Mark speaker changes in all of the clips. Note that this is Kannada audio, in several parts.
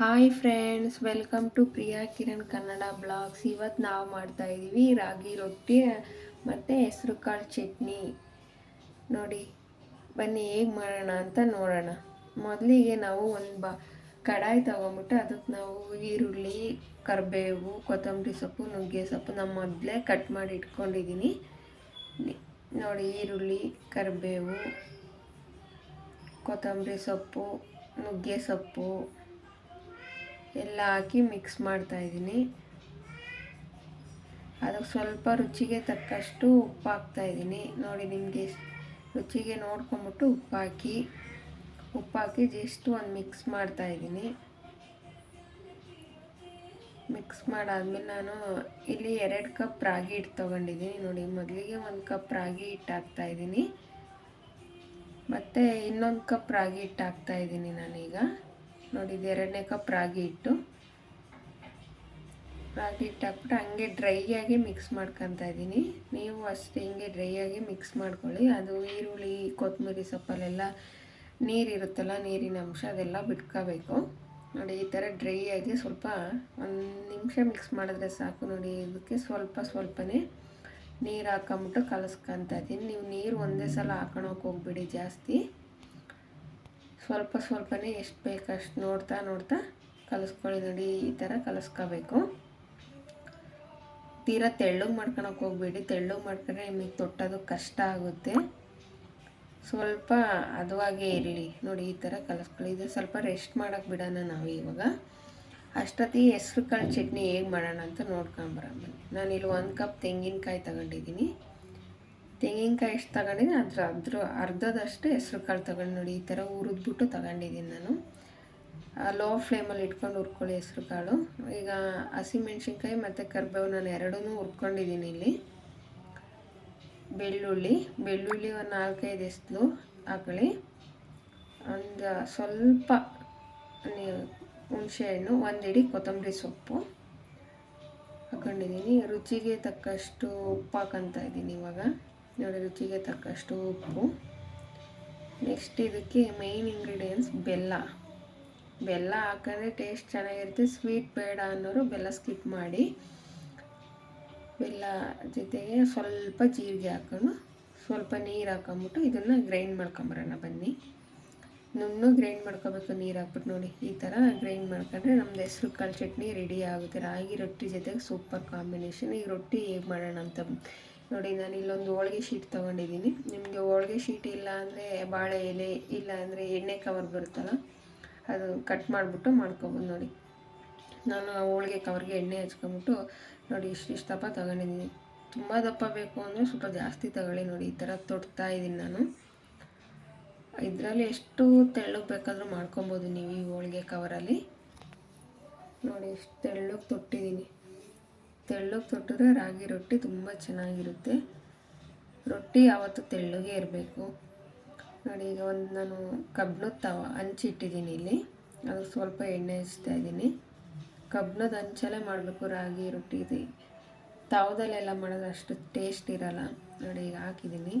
Speaker 1: Hi friends welcome to Priya Kiran Kannada blogs ಇವತ್ತು ನಾವು ಮಾಡ್ತಾ ಇದ್ದೀವಿ ರಾಗಿ ರೊಟ್ಟಿ ಮತ್ತು ಹೆಸರು ಕಾಳು ಚಟ್ನಿ. ನೋಡಿ, ಬನ್ನಿ ಹೇಗೆ ಮಾಡೋಣ ಅಂತ ನೋಡೋಣ. ಮೊದಲಿಗೆ ನಾವು ಒಂದು ಬ, ಕಡಾಯಿ ತೊಗೊಂಬಿಟ್ಟು ಅದಕ್ಕೆ ನಾವು ಈರುಳ್ಳಿ, ಕರಿಬೇವು, ಕೊತ್ತಂಬರಿ ಸೊಪ್ಪು, ನುಗ್ಗೆ ಸೊಪ್ಪು ನಮ್ಮ ಮೊದಲೇ ಕಟ್ ಮಾಡಿ ಇಟ್ಕೊಂಡಿದ್ದೀನಿ ನೋಡಿ, ಈರುಳ್ಳಿ, ಕರಿಬೇವು, ಕೊತ್ತಂಬರಿ ಸೊಪ್ಪು, ನುಗ್ಗೆ ಸೊಪ್ಪು. ಎಲ್ಲ ಹಾಕಿ ಮಿಕ್ಸ್ ಮಾಡ್ತಾ ಇದ್ದೀನಿ. ಅದಕ್ಕೆ ಸ್ವಲ್ಪ ರುಚಿಗೆ ತಕ್ಕಷ್ಟು ಉಪ್ಪು ಹಾಕ್ತಾ ಇದ್ದೀನಿ. ನೋಡಿ ನಿಮಗೆ ರುಚಿಗೆ ನೋಡ್ಕೊಂಬಿಟ್ಟು ಉಪ್ಪು ಹಾಕಿ ಉಪ್ಪು ಹಾಕಿ ಜಸ್ಟ್ ಒಂದು ಮಿಕ್ಸ್ ಮಾಡ್ತಾ ಇದ್ದೀನಿ. ಮಿಕ್ಸ್ ಮಾಡಾದ್ಮೇಲೆ ನಾನು ಇಲ್ಲಿ ಎರಡು ಕಪ್ ರಾಗಿ ಹಿಟ್ಟು ತೊಗೊಂಡಿದ್ದೀನಿ. ನೋಡಿ ಮೊದಲಿಗೆ ಒಂದು ಕಪ್ ರಾಗಿ ಹಿಟ್ಟು ಹಾಕ್ತಾ ಇದ್ದೀನಿ. ಮತ್ತು ಇನ್ನೊಂದು ಕಪ್ ರಾಗಿ ಹಿಟ್ಟು ಹಾಕ್ತಾ ಇದ್ದೀನಿ ನಾನೀಗ. ನೋಡಿ, ಇದು ಎರಡನೇ ಕಪ್ ರಾಗಿ ಹಿಟ್ಟು. ರಾಗಿ ಹಿಟ್ಟು ಹಾಕ್ಬಿಟ್ಟು ಹಂಗೆ ಡ್ರೈ ಆಗಿ ಮಿಕ್ಸ್ ಮಾಡ್ಕೊತಾ ಇದ್ದೀನಿ. ನೀವು ಅಷ್ಟೇ ಹಿಂಗೆ ಡ್ರೈ ಆಗಿ ಮಿಕ್ಸ್ ಮಾಡ್ಕೊಳ್ಳಿ. ಅದು ಈರುಳ್ಳಿ, ಕೊತ್ತಂಬರಿ ಸೊಪ್ಪಲ್ಲೆಲ್ಲ ನೀರಿರುತ್ತಲ್ಲ ನೀರಿನ ಅಂಶ ಅದೆಲ್ಲ ಬಿಟ್ಕೋಬೇಕು. ನೋಡಿ, ಈ ಥರ ಡ್ರೈ ಆಗಿ ಸ್ವಲ್ಪ ಒಂದು ನಿಮಿಷ ಮಿಕ್ಸ್ ಮಾಡಿದ್ರೆ ಸಾಕು ನೋಡಿ, ಇದಕ್ಕೆ ಸ್ವಲ್ಪ ಸ್ವಲ್ಪನೇ ನೀರು ಹಾಕೊಂಬಿಟ್ಟು ಕಲಸ್ಕೊತಾ ಇದ್ದೀನಿ. ನೀವು ನೀರು ಒಂದೇ ಸಲ ಹಾಕೊಳಕ್ಕೆ ಹೋಗ್ಬಿಡಿ ಜಾಸ್ತಿ. ಸ್ವಲ್ಪ ಸ್ವಲ್ಪನೇ ಎಷ್ಟು ಬೇಕು ಅಷ್ಟು ನೋಡ್ತಾ ನೋಡ್ತಾ ಕಲಿಸ್ಕೊಳ್ಳಿ ನೋಡಿ, ಈ ಥರ ಕಲಿಸ್ಕೋಬೇಕು. ತೀರಾ ತೆಳ್ಳಗೆ ಮಾಡ್ಕೊಳಕ್ಕೆ ಹೋಗ್ಬೇಡಿ. ತೆಳ್ಳಗೆ ಮಾಡ್ಕೊಂಡ್ರೆ ನಿಮಗೆ ತೊಟ್ಟೋದು ಕಷ್ಟ ಆಗುತ್ತೆ. ಸ್ವಲ್ಪ ಅದುವಾಗೇ ಇರಲಿ. ನೋಡಿ, ಈ ಥರ ಕಲಿಸ್ಕೊಳ್ಳಿ. ಇದು ಸ್ವಲ್ಪ ರೆಸ್ಟ್ ಮಾಡೋಕ್ಕೆ ಬಿಡೋಣ ನಾವು ಇವಾಗ. ಅಷ್ಟೊತ್ತಿ ಹೆಸ್ರು ಕಾಳು ಚಟ್ನಿ ಹೇಗೆ ಮಾಡೋಣ ಅಂತ ನೋಡ್ಕೊಂಬರಮ್ಮ ನಾನು ಇಲ್ಲಿ ಒಂದು ಕಪ್ ತೆಂಗಿನಕಾಯಿ ತಗೊಂಡಿದ್ದೀನಿ. ತೆಂಗಿನಕಾಯಿ ಎಷ್ಟು ತಗೊಂಡಿದ್ದೀನಿ ಅದ್ರ ಅದ್ರ ಅರ್ಧದಷ್ಟು ಹೆಸ್ರು ಕಾಳು ತಗೊಂಡು ನೋಡಿ ಈ ಥರ ಹುರಿದ್ಬಿಟ್ಟು ತಗೊಂಡಿದ್ದೀನಿ ನಾನು. ಲೋ ಫ್ಲೇಮಲ್ಲಿ ಇಟ್ಕೊಂಡು ಹುರ್ಕೊಳ್ಳಿ ಹೆಸ್ರು ಕಾಳು. ಈಗ ಹಸಿಮೆಣ್ಸಿನ್ಕಾಯಿ ಮತ್ತು ಕರ್ಬೇವು ನಾನು ಎರಡೂ ಹುರ್ಕೊಂಡಿದ್ದೀನಿ ಇಲ್ಲಿ. ಬೆಳ್ಳುಳ್ಳಿ ಬೆಳ್ಳುಳ್ಳಿ ಒಂದು ನಾಲ್ಕೈದು ಎಸ್ಲು ಹಾಕೊಳ್ಳಿ. ಒಂದು ಸ್ವಲ್ಪ ಹುಣಸೆಹಣ್ಣು ಒಂದು ಇಡೀ ಕೊತ್ತಂಬರಿ ಸೊಪ್ಪು ಹಾಕೊಂಡಿದ್ದೀನಿ. ರುಚಿಗೆ ತಕ್ಕಷ್ಟು ಉಪ್ಪು ಹಾಕೊತಾ ಇದ್ದೀನಿ ಇವಾಗ. ನೋಡಿ ರುಚಿಗೆ ತಕ್ಕಷ್ಟು ಉಪ್ಪು. ನೆಕ್ಸ್ಟ್ ಇದಕ್ಕೆ ಮೇಯ್ನ್ ಇಂಗ್ರೀಡಿಯೆಂಟ್ಸ್ ಬೆಲ್ಲ. ಬೆಲ್ಲ ಹಾಕಿದ್ರೆ ಟೇಸ್ಟ್ ಚೆನ್ನಾಗಿರುತ್ತೆ ಸ್ವೀಟ್ ಬೇಡ ಅನ್ನೋರು ಬೆಲ್ಲ ಸ್ಕಿಪ್ ಮಾಡಿ, ಬೆಲ್ಲ ಜೊತೆಗೆ ಸ್ವಲ್ಪ ಜೀರಿಗೆ ಹಾಕೊಂಡು ಸ್ವಲ್ಪ ನೀರು ಹಾಕೊಂಬಿಟ್ಟು ಇದನ್ನು ಗ್ರೈಂಡ್ ಮಾಡ್ಕೊಂಬರೋಣ ಬನ್ನಿ. ನುಣ್ಣು ಗ್ರೈಂಡ್ ಮಾಡ್ಕೋಬೇಕು ನೀರು ಹಾಕ್ಬಿಟ್ಟು ನೋಡಿ, ಈ ಥರ ಗ್ರೈಂಡ್ ಮಾಡ್ಕೊಂಡ್ರೆ ನಮ್ದು ಹೆಸ್ರು ಕಾಳು ಚಟ್ನಿ ರೆಡಿ ಆಗುತ್ತೆ. ರಾಗಿ ರೊಟ್ಟಿ ಜೊತೆಗೆ ಸೂಪರ್ ಕಾಂಬಿನೇಷನ್ ಈ ರೊಟ್ಟಿ ಹೇಗೆ ಮಾಡೋಣ ಅಂತ ನೋಡಿ, ನಾನು ಇಲ್ಲೊಂದು ಹೋಳ್ಗೆ ಶೀಟ್ ತೊಗೊಂಡಿದ್ದೀನಿ. ನಿಮಗೆ ಹೋಳ್ಗೆ ಶೀಟ್ ಇಲ್ಲ ಅಂದರೆ ಬಾಳೆ ಎಲೆ ಇಲ್ಲ ಅಂದರೆ ಎಣ್ಣೆ ಕವರ್ ಬರುತ್ತಲ್ಲ, ಅದು ಕಟ್ ಮಾಡಿಬಿಟ್ಟು ಮಾಡ್ಕೊಬೋದು ನೋಡಿ. ನಾನು ಆ ಹೋಳ್ಗೆ ಕವರ್ಗೆ ಎಣ್ಣೆ ಹಚ್ಕೊಂಬಿಟ್ಟು ನೋಡಿ, ಇಷ್ಟು ಇಷ್ಟು ದಪ್ಪ ತೊಗೊಂಡಿದ್ದೀನಿ. ತುಂಬ ದಪ್ಪ ಬೇಕು ಅಂದರೆ ಸ್ವಲ್ಪ ಜಾಸ್ತಿ ತಗೊಳ್ಳಿ ನೋಡಿ, ಈ ಥರ ತೊಡ್ತಾ ಇದ್ದೀನಿ ನಾನು. ಇದರಲ್ಲಿ ಎಷ್ಟು ತೆಳ್ಳಗೆ ಬೇಕಾದರೂ ಮಾಡ್ಕೊಬೋದು ನೀವು ಈ ಹೋಳಿಗೆ ಕವರಲ್ಲಿ ನೋಡಿ ಎಷ್ಟು ತೆಳ್ಳಗೆ ತೊಟ್ಟಿದ್ದೀನಿ. ತೆಳ್ಳಗೆ ತೊಟ್ಟಿದ್ರೆ ರಾಗಿ ರೊಟ್ಟಿ ತುಂಬ ಚೆನ್ನಾಗಿರುತ್ತೆ. ರೊಟ್ಟಿ ಯಾವತ್ತೂ ತೆಳ್ಳಗೆ ಇರಬೇಕು. ನೋಡಿ, ಈಗ ಒಂದು ನಾನು ಕಬ್ಬಿಣದ ತವ ಹಂಚಿಟ್ಟಿದ್ದೀನಿ ಇಲ್ಲಿ. ಅದು ಸ್ವಲ್ಪ ಎಣ್ಣೆ ಹಚ್ತಾ ಇದ್ದೀನಿ. ಕಬ್ಬಿಣದ ಹಂಚಲೇ ಮಾಡಬೇಕು ರಾಗಿ, ರೊಟ್ಟಿ. ಇದೆ ತವದಲ್ಲೆಲ್ಲ ಮಾಡಿದ್ರೆ ಅಷ್ಟು ಟೇಸ್ಟ್ ಇರಲ್ಲ. ನೋಡಿ, ಈಗ ಹಾಕಿದ್ದೀನಿ.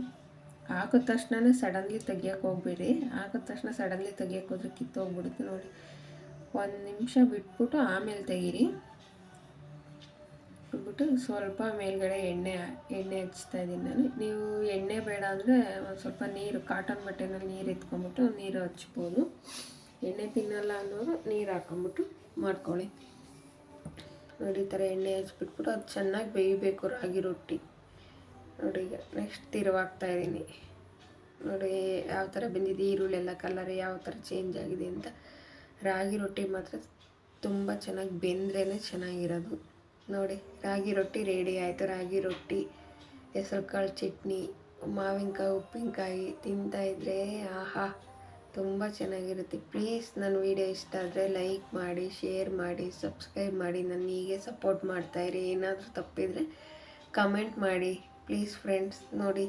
Speaker 1: ಹಾಕಿದ ತಕ್ಷಣನೇ ಸಡನ್ಲಿ ತೆಗಿಯೋಕೆ ಹೋಗ್ಬೇಡಿ. ಹಾಕಿದ ತಕ್ಷಣ ಸಡನ್ಲಿ ತೆಗಿಯೋಕೆ ಹೋದ್ರೆ ಕಿತ್ತೋಗ್ಬಿಡುತ್ತೆ. ನೋಡಿ, ಒಂದು ನಿಮಿಷ ಬಿಟ್ಬಿಟ್ಟು ಆಮೇಲೆ ತೆಗೀರಿ. ಬಿಟ್ಟು ಸ್ವಲ್ಪ ಮೇಲ್ಗಡೆ ಎಣ್ಣೆ ಎಣ್ಣೆ ಹಚ್ತಾ ಇದ್ದೀನಿ ನಾನು. ನೀವು ಎಣ್ಣೆ ಬೇಡ ಅಂದರೆ ಒಂದು ಸ್ವಲ್ಪ ನೀರು ಕಾಟನ್ ಬಟ್ಟೆನಲ್ಲಿ ನೀರು ಎತ್ಕೊಂಬಿಟ್ಟು ನೀರು ಹಚ್ಬೋದು. ಎಣ್ಣೆ ತಿನ್ನಲ್ಲ ಅನ್ನೋರು ನೀರು ಹಾಕೊಂಬಿಟ್ಟು ಮಾಡ್ಕೊಳ್ಳಿ. ನೋಡಿ, ಈ ಥರ ಎಣ್ಣೆ ಹಚ್ಬಿಟ್ಬಿಟ್ಟು ಅದು ಚೆನ್ನಾಗಿ ಬೇಯಬೇಕು ರಾಗಿ ರೊಟ್ಟಿ. ನೋಡಿ, ಈಗ ನೆಕ್ಸ್ಟ್ ತಿರುವಾಗ್ತಾ ಇದ್ದೀನಿ. ನೋಡಿ, ಯಾವ ಥರ ಬಂದಿದೆ ಈರುಳ್ಳಿ ಎಲ್ಲ ಕಲರ್ ಯಾವ ಥರ ಚೇಂಜ್ ಆಗಿದೆ ಅಂತ. ರಾಗಿ ರೊಟ್ಟಿ ಮಾತ್ರ ತುಂಬ ಚೆನ್ನಾಗಿ ಬೆಂದ್ರೇ ಚೆನ್ನಾಗಿರೋದು. ನೋಡಿ, ರಾಗಿ ರೊಟ್ಟಿ ರೆಡಿ ಆಯಿತು. ರಾಗಿ ರೊಟ್ಟಿ ಹೆಸರು ಕಾಳು ಚಟ್ನಿ, ಮಾವಿನಕಾಯಿ, ಉಪ್ಪಿನಕಾಯಿ ತಿಂತಾಯಿದ್ರೆ ಆಹಾ, ತುಂಬ ಚೆನ್ನಾಗಿರುತ್ತೆ. ಪ್ಲೀಸ್ ನನ್ನ ವೀಡಿಯೋ ಇಷ್ಟ ಆದರೆ ಲೈಕ್ ಮಾಡಿ ಶೇರ್ ಮಾಡಿ ಸಬ್ಸ್ಕ್ರೈಬ್ ಮಾಡಿ. ನನ್ನ ಹೀಗೆ ಸಪೋರ್ಟ್ ಮಾಡ್ತಾಯಿರಿ ಏನಾದರೂ ತಪ್ಪಿದರೆ ಕಮೆಂಟ್ ಮಾಡಿ. ಪ್ಲೀಸ್ ಫ್ರೆಂಡ್ಸ್ ನೋಡಿ.